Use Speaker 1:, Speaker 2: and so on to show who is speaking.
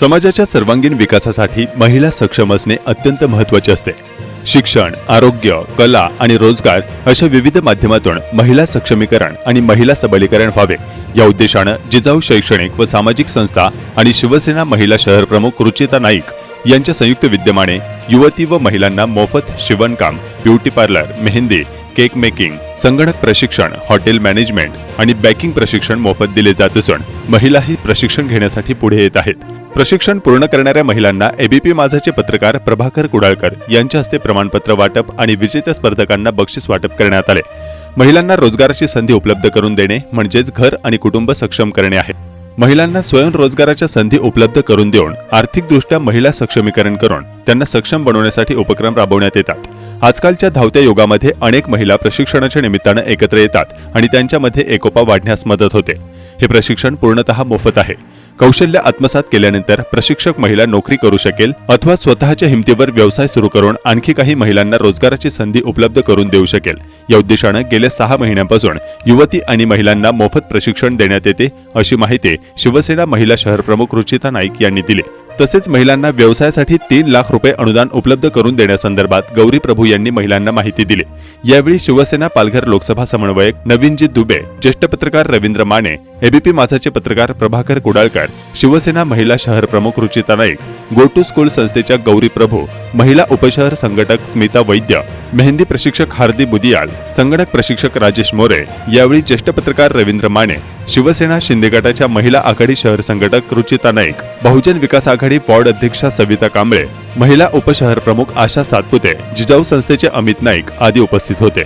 Speaker 1: समाजाच्या सर्वांगीण विकासासाठी महिला सक्षम असणे अत्यंत महत्त्वाचे असते. शिक्षण आरोग्य कला आणि रोजगार अशा विविध माध्यमातून महिला सक्षमीकरण आणि महिला सबलीकरण व्हावे. या उद्देशानं जिजाऊ शैक्षणिक व सामाजिक संस्था आणि शिवसेना महिला शहर प्रमुख रुचिता नाईक यांच्या संयुक्त विद्यमाने युवती व महिलांना मोफत शिवणकाम beauty parlour mehndi cake making संगणक प्रशिक्षण हॉटेल मॅनेजमेंट आणि बॅकिंग प्रशिक्षण मोफत दिले जात असून महिलाही प्रशिक्षण घेण्यासाठी पुढे येत आहेत. प्रशिक्षण पूर्ण करणाऱ्या महिलांना एबीपी माझाचे पत्रकार प्रभाकर कुडाळकर यांच्या हस्ते प्रमाणपत्र वाटप आणि विजेत्या स्पर्धकांना बक्षीस वाटप करण्यात आले. महिलांना रोजगाराची संधी उपलब्ध करून देणे म्हणजेच घर आणि कुटुंब सक्षम करणे आहे. महिलांना स्वयंरोजगाराच्या संधी उपलब्ध करून देऊन आर्थिकदृष्ट्या महिला सक्षमीकरण करून त्यांना सक्षम बनवण्यासाठी उपक्रम राबवण्यात येतात. आजकालच्या धावत्या युगामध्ये अनेक महिला प्रशिक्षणाच्या निमित्तानं एकत्र येतात आणि त्यांच्यामध्ये एकोपा वाढण्यास मदत होते. हे प्रशिक्षण पूर्णतः मोफत आहे. कौशल्य आत्मसात केल्यानंतर प्रशिक्षक महिला नोकरी करू शकेल अथवा स्वतःच्या हिमतीवर व्यवसाय सुरू करून आणखी काही महिलांना रोजगाराची संधी उपलब्ध करून देऊ शकेल. या उद्देशानं गेल्या सहा महिन्यांपासून युवती आणि महिलांना मोफत प्रशिक्षण देण्यात येते अशी माहिती शिवसेना महिला शहर प्रमुख रुचिता नाईक यांनी दिली. तसेच महिलांना व्यवसायासाठी तीन लाख रुपये अनुदान उपलब्ध करून देण्यासंदर्भात गौरी प्रभू यांनी महिलांना माहिती दिली. यावेळी शिवसेना पालघर लोकसभा समन्वयक नवीनजी दुबे ज्येष्ठ पत्रकार रवींद्र माने एबीपी माझाचे पत्रकार प्रभाकर कुडाळकर शिवसेना महिला शहर प्रमुख Ruchita Naik go to school संस्थेच्या गौरी प्रभू महिला उपशहर संघटक स्मिता वैद्य मेहंदी प्रशिक्षक हार्दी बुदियाल संगणक प्रशिक्षक राजेश मोरे यावेळी ज्येष्ठ पत्रकार रवींद्र माने शिवसेना शिंदे गटाच्या महिला आघाडी शहर संघटक रुचिता नाईक बहुजन विकास आघाडी वॉर्ड अध्यक्षा सविता कांबळे महिला उपशहर प्रमुख आशा सातपुते जिजाऊ संस्थेचे अमित नाईक आदी उपस्थित होते.